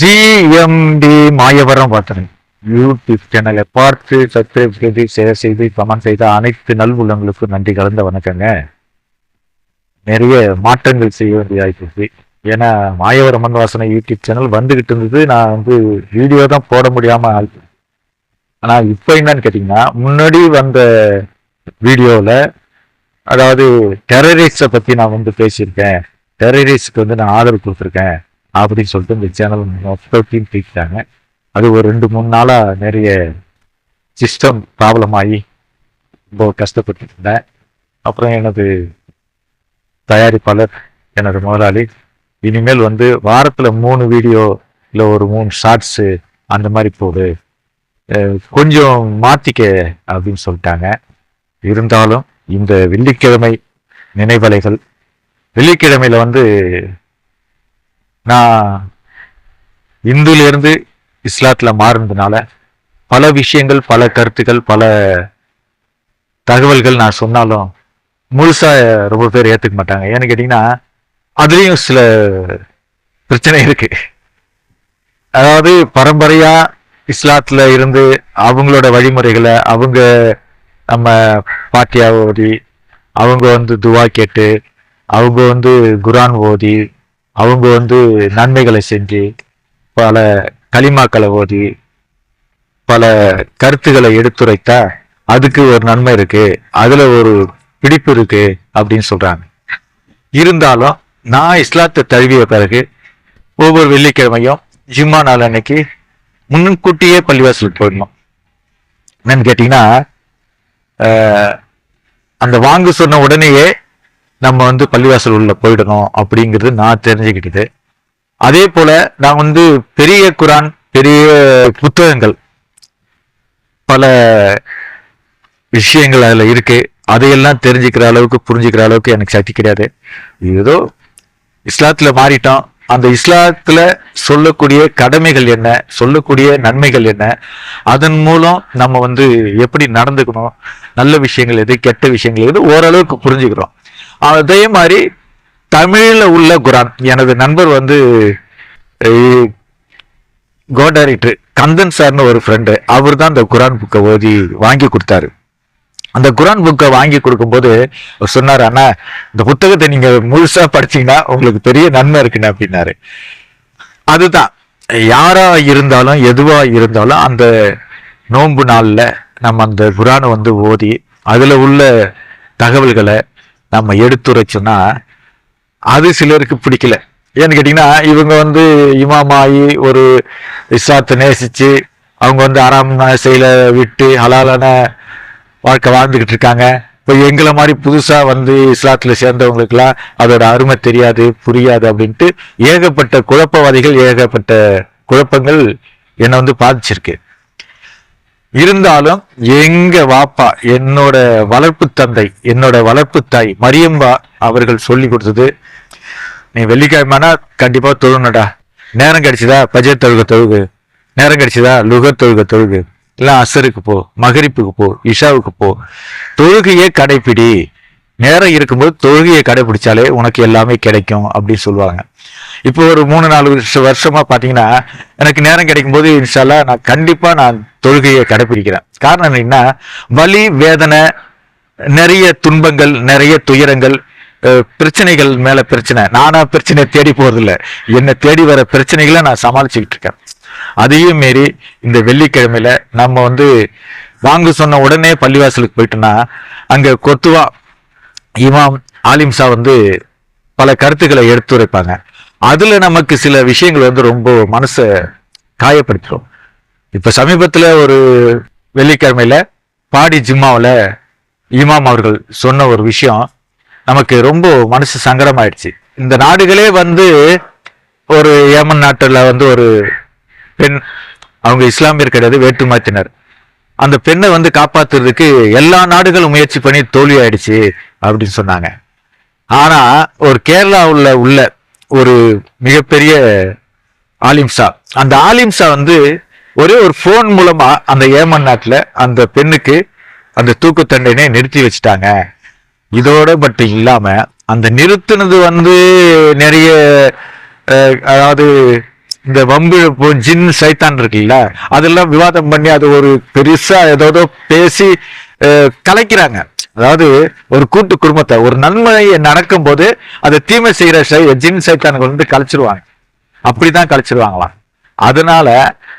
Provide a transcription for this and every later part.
GMT Mayavaram பார்த்தேன் YouTube சேனலை பார்த்து சப்ஸ்கிரைப் செய்து ஷேர் செய்து கமெண்ட் செய்த அனைத்து நல்வுள்ளங்களுக்கும் நன்றி கலந்த வணக்கங்க. நிறைய மாற்றங்கள் செய்ய வேண்டியதாயிடுச்சு ஏன்னா மாயவர மண் வாசனை யூடியூப் சேனல் வந்துகிட்டு இருந்தது. நான் வந்து வீடியோ தான் போட முடியாம ஆள். ஆனால் இப்போ என்னன்னு கேட்டீங்கன்னா முன்னாடி வந்த வீடியோவில் அதாவது டெரரிஸ்டை பற்றி நான் வந்து பேசியிருக்கேன். டெரரிஸ்ட்க்கு வந்து நான் ஆதரவு கொடுத்துருக்கேன். அப்படின்னு சொல்லிட்டு இந்த சேனல் மொத்தத்தையும் தூக்கிட்டாங்க அது ஒரு ரெண்டு மூணு நாளாக நிறைய சிஸ்டம் ப்ராப்ளம் ஆகி ரொம்ப கஷ்டப்பட்டு இருந்தேன். அப்புறம் எனது தயாரிப்பாளர் எனது முதலாளி இனிமேல் வந்து வாரத்தில் மூணு வீடியோ இல்லை ஒரு மூணு ஷார்ட்ஸு அந்த மாதிரி போடு கொஞ்சம் மாற்றிக்க அப்படின்னு சொல்லிட்டாங்க. இருந்தாலும் இந்த வெள்ளிக்கிழமை நினைவலைகள் வெள்ளிக்கிழமையில வந்து நான் இந்துலேருந்து இஸ்லாத்தில் மாறினதுனால பல விஷயங்கள் பல கருத்துக்கள் பல தகவல்கள் நான் சொன்னாலும் முழுசாக ரொம்ப பேர் ஏற்றுக்க மாட்டாங்க. ஏன்னு கேட்டிங்கன்னா அதுலேயும் சில பிரச்சனை இருக்குது அதாவது பரம்பரையாக இஸ்லாத்தில் இருந்து அவங்களோட வழிமுறைகளை அவங்க நம்ம பாட்டியா ஓதி அவங்க வந்து துவா கேட்டு அவங்க வந்து குரான் ஓதி அவங்க வந்து நன்மைகளை செஞ்சு பல களிமாக்களை ஓதி பல கருத்துக்களை எடுத்துரைத்தா அதுக்கு ஒரு நன்மை இருக்கு அதுல ஒரு பிடிப்பு இருக்கு அப்படின்னு சொல்றாங்க. இருந்தாலும் நான் இஸ்லாத்தை தழுவிய பிறகு ஒவ்வொரு வெள்ளிக்கிழமையும் ஜிம்மா நாள் அன்னைக்கு முன்கூட்டியே பள்ளிவாசலுக்கு போயிடணும். என்னன்னு கேட்டீங்கன்னா அந்த வாங்கு சொன்ன உடனேயே நம்ம வந்து பள்ளிவாசல் உள்ள போயிடணும் அப்படிங்கிறது நான் தெரிஞ்சுக்கிட்டது. அதே போல நான் வந்து பெரிய குரான் பெரிய புத்தகங்கள் பல விஷயங்கள் அதில் இருக்கு. அதையெல்லாம் தெரிஞ்சுக்கிற அளவுக்கு புரிஞ்சுக்கிற அளவுக்கு எனக்கு சக்தி கிடையாது. ஏதோ இஸ்லாத்துல மாறிட்டோம். அந்த இஸ்லாத்துல சொல்லக்கூடிய கடமைகள் என்ன சொல்லக்கூடிய நன்மைகள் என்ன அதன் மூலம் நம்ம வந்து எப்படி நடந்துக்கணும் நல்ல விஷயங்கள் எது கெட்ட விஷயங்கள் எது ஓரளவுக்கு புரிஞ்சுக்கிறோம். அதே மாதிரி தமிழில் உள்ள குரான் எனது நண்பர் வந்து கோ கந்தன் சார்னு ஒரு ஃப்ரெண்டு அவர் தான் இந்த குரான் புக்கை ஓதி வாங்கி கொடுத்தாரு. அந்த குரான் புக்கை வாங்கி கொடுக்கும்போது அவர் சொன்னார் அண்ணா இந்த புத்தகத்தை நீங்க முழுசா படிச்சீங்கன்னா உங்களுக்கு பெரிய நன்மை இருக்குன்னு அப்படின்னாரு. அதுதான். யாரா இருந்தாலும் எதுவா இருந்தாலும் அந்த நோன்பு நாளில் நம்ம அந்த குரானை வந்து ஓதி அதில் உள்ள தகவல்களை நம்ம எடுத்துரைச்சோம்னா அது சிலருக்கு பிடிக்கல. ஏன்னு கேட்டிங்கன்னா இவங்க வந்து இமாமாயி ஒரு இஸ்லாத்தை நேசித்து அவங்க வந்து அறாம் செயலை விட்டு ஹலாலான வாழ்க்கை வாழ்ந்துக்கிட்டு இருக்காங்க. இப்போ எங்களை மாதிரி புதுசாக வந்து இஸ்லாத்தில் சேர்ந்தவங்களுக்குலாம் அதோட அருமை தெரியாது புரியாது அப்படின்ட்டு ஏகப்பட்ட குழப்பவாதிகள் ஏகப்பட்ட குழப்பங்கள் என்னை வந்து பாதிச்சிருக்கு. இருந்தாலும் எங்க வாப்பா என்னோட வளர்ப்பு தந்தை என்னோட வளர்ப்பு தாய் மரியம்பா அவர்கள் சொல்லி கொடுத்தது நீ வெள்ளிக்கிழமைனா கண்டிப்பா தொழுனடா நேரம் கிடைச்சதா? பஜet தொழுக தொழுகு. நேரம் கிடைச்சதா? லுகர் தொழுக தொழுகு. இல்ல அசருக்கு போ மகரிப்புக்கு போ இஷாவுக்கு போ. தொழுகையே கடைப்பிடி. நேரம் இருக்கும்போது தொழுகையை கடைபிடிச்சாலே உனக்கு எல்லாமே கிடைக்கும் அப்படின்னு சொல்லுவாங்க. இப்போ ஒரு மூணு நாலு வருஷம் வருஷமா பாத்தீங்கன்னா எனக்கு நேரம் கிடைக்கும் போது இன்ஷால்லா நான் கண்டிப்பா நான் தொழுகையை கடைபிடிக்கிறேன் காரணம் என்னன்னா வலி வேதனை நிறைய துன்பங்கள் நிறைய துயரங்கள் பிரச்சனைகள் மேல பிரச்சனை. நானா பிரச்சனை தேடி போறதில்ல. என்னை தேடி வர பிரச்சனைகளை நான் சமாளிச்சுக்கிட்டு இருக்கேன். அதையும் மீறி இந்த வெள்ளிக்கிழமையில நம்ம வந்து வாங்க சொன்ன உடனே பள்ளிவாசலுக்கு போயிட்டோம்னா அங்க கொத்துவா இமாம் ஆலிம்சா வந்து பல கருத்துக்களை எடுத்துரைப்பாங்க. அதுல நமக்கு சில விஷயங்கள் வந்து ரொம்ப மனசை காயப்படுத்திடும். இப்ப சமீபத்துல ஒரு வெள்ளிக்கிழமையில பாடி ஜிம்மாவில் இமாம் அவர்கள் சொன்ன ஒரு விஷயம் நமக்கு ரொம்ப மனசு சங்கடமாயிடுச்சு. இந்த நாடுகளே வந்து ஒரு ஏமன் நாட்டில் வந்து ஒரு பெண் அவங்க இஸ்லாமியர் கிடையாது வேற்றுமத்தினர் அந்த பெண்ணை வந்து காப்பாத்துறதுக்கு எல்லா நாடுகளும் முயற்சி பண்ணி தோல்வி ஆயிடுச்சு அப்படின்னு சொன்னாங்க. ஆனா ஒரு கேரளாவில் உள்ள ஒரு மிகப்பெரிய ஆலிம்சா அந்த ஆலிம்சா வந்து ஒரே ஒரு ஃபோன் மூலமா அந்த ஏமன் நாட்டில் அந்த பெண்ணுக்கு அந்த தூக்கு தண்டனை நிறுத்தி வச்சுட்டாங்க. இதோட மட்டும் இல்லாம அந்த நிறுத்தினது வந்து நிறைய அதாவது இந்த வம்பு இப்போ ஜின் சைத்தான் இருக்குல்ல அதெல்லாம் விவாதம் பண்ணி அது ஒரு பெருசா ஏதோ பேசி கலைக்கிறாங்க. அதாவது ஒரு கூட்டு குடும்பத்தை ஒரு நன்மை நடக்கும் போது அதை தீமை செய்யற சை- ஜின் சைத்தான்கள் வந்து கலைச்சிருவாங்க. அப்படிதான் கலைச்சிருவாங்களாம். அதனால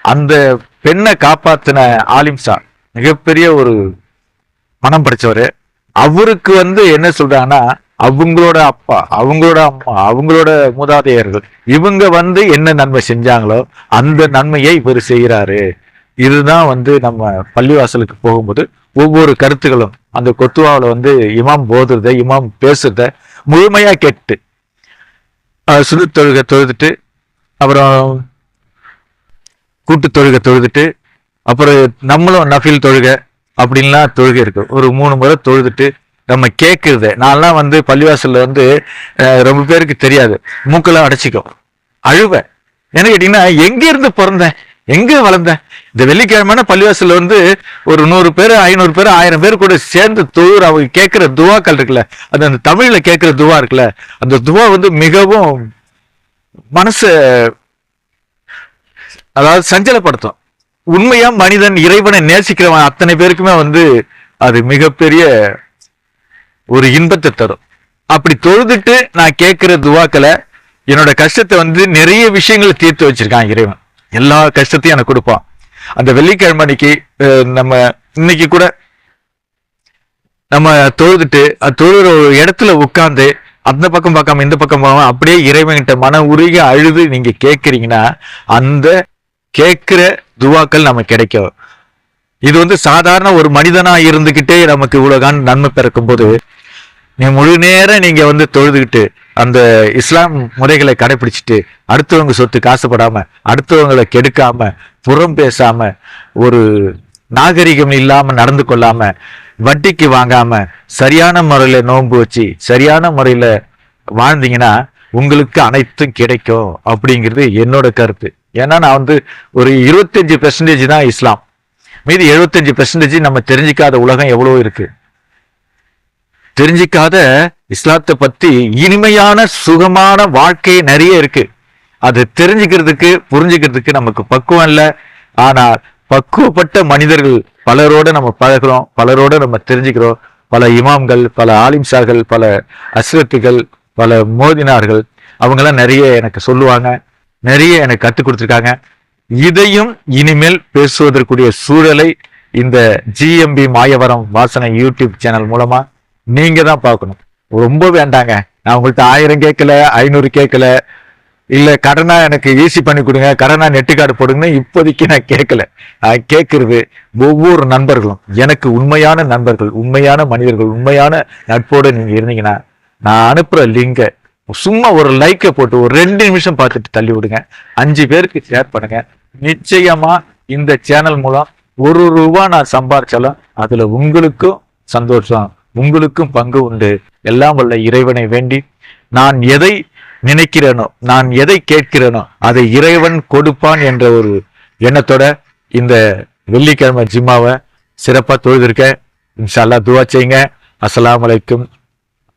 அந்த பெண்ணை காப்பாத்தின ஆலிம் சார் மிகப்பெரிய ஒரு பணம் படிச்சவர். அவருக்கு வந்து என்ன சொல்றாங்கன்னா அவங்களோட அப்பா அவங்களோட அம்மா அவங்களோட மூதாதையர்கள் இவங்க வந்து என்ன நன்மை செஞ்சாங்களோ அந்த நன்மையை இவர் செய்கிறாரு இதுதான் வந்து நம்ம பள்ளிவாசலுக்கு போகும்போது ஒவ்வொரு கருத்துகளும் அந்த கொத்துவாவில் வந்து இமாம் போதுறத இமாம் பேசுறத முழுமையாக கேட்டு அஹ் சுடு தொழுகை தொழுதுட்டு அப்புறம் கூட்டு தொழுகை தொழுதுட்டு அப்புறம் நம்மளும் நஃபில் தொழுகை அப்படின்லாம் தொழுகை இருக்கு. ஒரு மூணு முறை தொழுதுட்டு நம்ம கேட்கறது நான்லாம் வந்து பள்ளிவாசல்ல வந்து ரொம்ப பேருக்கு தெரியாது. மூக்கெல்லாம் அடைச்சிக்கும். அழுவேன் என்ன கேட்டீங்கன்னா எங்க இருந்து பிறந்தேன் எங்க வளர்ந்தேன் இந்த வெள்ளிக்கிழமைனா பள்ளிவாசல்ல வந்து ஒரு நூறு பேர் ஐநூறு பேர் ஆயிரம் பேர் கூட சேர்ந்து தொழுற அவங்க கேட்கிற துவாக்கள் இருக்குல்ல அது அந்த தமிழ்ல கேட்கிற துவா இருக்குல்ல அந்த துவா வந்து மிகவும் மனசு அதாவது சஞ்சலப்படுத்தும். உண்மையா மனிதன் இறைவனை நேசிக்கிறவன் அத்தனை பேருக்குமே வந்து அது மிகப்பெரிய ஒரு இன்பத்தை தரும். அப்படி தொழுதுட்டு நான் கேட்கிற துவாக்களை என்னோட கஷ்டத்தை வந்து நிறைய விஷயங்களை தீர்த்து வச்சிருக்கான் இறைவன். எல்லா கஷ்டத்தையும் எனக்கு கொடுப்பான். அந்த வெள்ளிக்கிழமை அன்னைக்கு நம்ம இன்னைக்கு கூட நம்ம தொழுதுட்டு அது தொழுகிற ஒரு இடத்துல உட்காந்து அந்த பக்கம் பார்க்காம இந்த பக்கம் பார்க்காம அப்படியே இறைவன்கிட்ட மன உருகி அழுது நீங்க கேட்கறீங்கன்னா அந்த கேட்குற துவாக்கள் நமக்கு கிடைக்கும். இது வந்து சாதாரண ஒரு மனிதனா இருந்துகிட்டே நமக்கு இவ்வளவு நன்மை பிறக்கும் போது நீ முழு நேரம் நீங்க வந்து தொழுதுகிட்டு அந்த இஸ்லாம் முறைகளை கடைபிடிச்சிட்டு அடுத்தவங்க சொத்துக்கு ஆசைப்படாம அடுத்தவங்களை கெடுக்காம புறம் பேசாம ஒரு நாகரிகம் இல்லாம நடந்து கொள்ளாம வட்டிக்கு வாங்காம சரியான முறையில நோன்பு வச்சு சரியான முறையில வாழ்ந்தீங்கன்னா உங்களுக்கு அனைத்தும் கிடைக்கும் அப்படிங்கிறது என்னோட கருத்து. ஏன்னா நான் வந்து ஒரு இருபத்தஞ்சு பெர்சன்டேஜ் தான் இஸ்லாம். மீதி எழுபத்தஞ்சு பெர்சன்டேஜ் நம்ம தெரிஞ்சுக்காத உலகம் எவ்வளோ இருக்கு. தெரிஞ்சிக்காத இஸ்லாத்தை பத்தி இனிமையான சுகமான வாழ்க்கை நிறைய இருக்கு. அது தெரிஞ்சுக்கிறதுக்கு புரிஞ்சுக்கிறதுக்கு நமக்கு பக்குவம் இல்லை. ஆனால் பக்குவப்பட்ட மனிதர்கள் பலரோட நம்ம பழகுறோம் பலரோட நம்ம தெரிஞ்சுக்கிறோம். பல இமாம்கள் பல ஆலிம்சார்கள் பல அஸ்ரத்துகள் பல மோதினார்கள். அவங்கெல்லாம் நிறைய எனக்கு சொல்லுவாங்க. நிறைய எனக்கு கற்றுக் கொடுத்துருக்காங்க. இதையும் இனிமேல் பேசுவதற்குரிய சூழலை இந்த ஜிஎம்பி மாயவரம் வாசனை யூடியூப் சேனல் மூலமா நீங்க தான் பார்க்கணும். ரொம்ப வேண்டாங்க. நான் உங்கள்கிட்ட ஆயிரம் கேட்கல ஐநூறு கேட்கல. இல்ல கடனா எனக்கு ஈஸி பண்ணி கொடுங்க. கடனா நெட்டு கார்டு போடுங்கன்னு இப்போதைக்கு நான் கேட்கல. நான் கேட்கறது ஒவ்வொரு நண்பர்களும். எனக்கு உண்மையான நண்பர்கள் உண்மையான மனிதர்கள் உண்மையான நட்போடு நீங்க இருந்தீங்கன்னா நான் அனுப்புற லிங்கை சும்மா ஒரு லைக்கை போட்டு ஒரு ரெண்டு நிமிஷம் பார்த்துட்டு தள்ளி விடுங்க. அஞ்சு பேருக்கு ஷேர் பண்ணுங்க. நிச்சயமா இந்த சேனல் மூலம் ஒரு ரூபா நான் சம்பாரிச்சாலும் அதுல உங்களுக்கும் சந்தோஷம் உங்களுக்கும் பங்கு உண்டு. எல்லாம் வல்ல இறைவனை வேண்டி நான் எதை நினைக்கிறேனோ நான் எதை கேட்கிறேனோ அதை இறைவன் கொடுப்பான் என்ற ஒரு எண்ணத்தோட இந்த வெள்ளிக்கிழமை ஜிம்மாவை சிறப்பாக தொழுதிருக்கேன். இன்ஷால்லா துவா செய்யுங்க. அஸ்லாம் அலைக்கும்.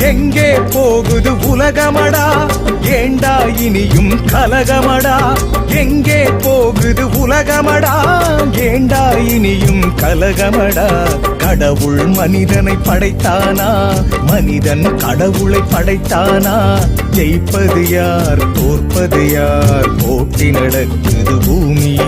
எங்கே போகுது உலகமடா? ஏண்டா இனியும் கலகமடா? எங்கே போகுது உலகமடா? ஏண்டா இனியும் கலகமடா? கடவுள் மனிதனை படைத்தானா? மனிதன் கடவுளை படைத்தானா? ஜெயிப்பது யார்? தோற்பது யார்? போட்டி நடக்குது பூமியில்.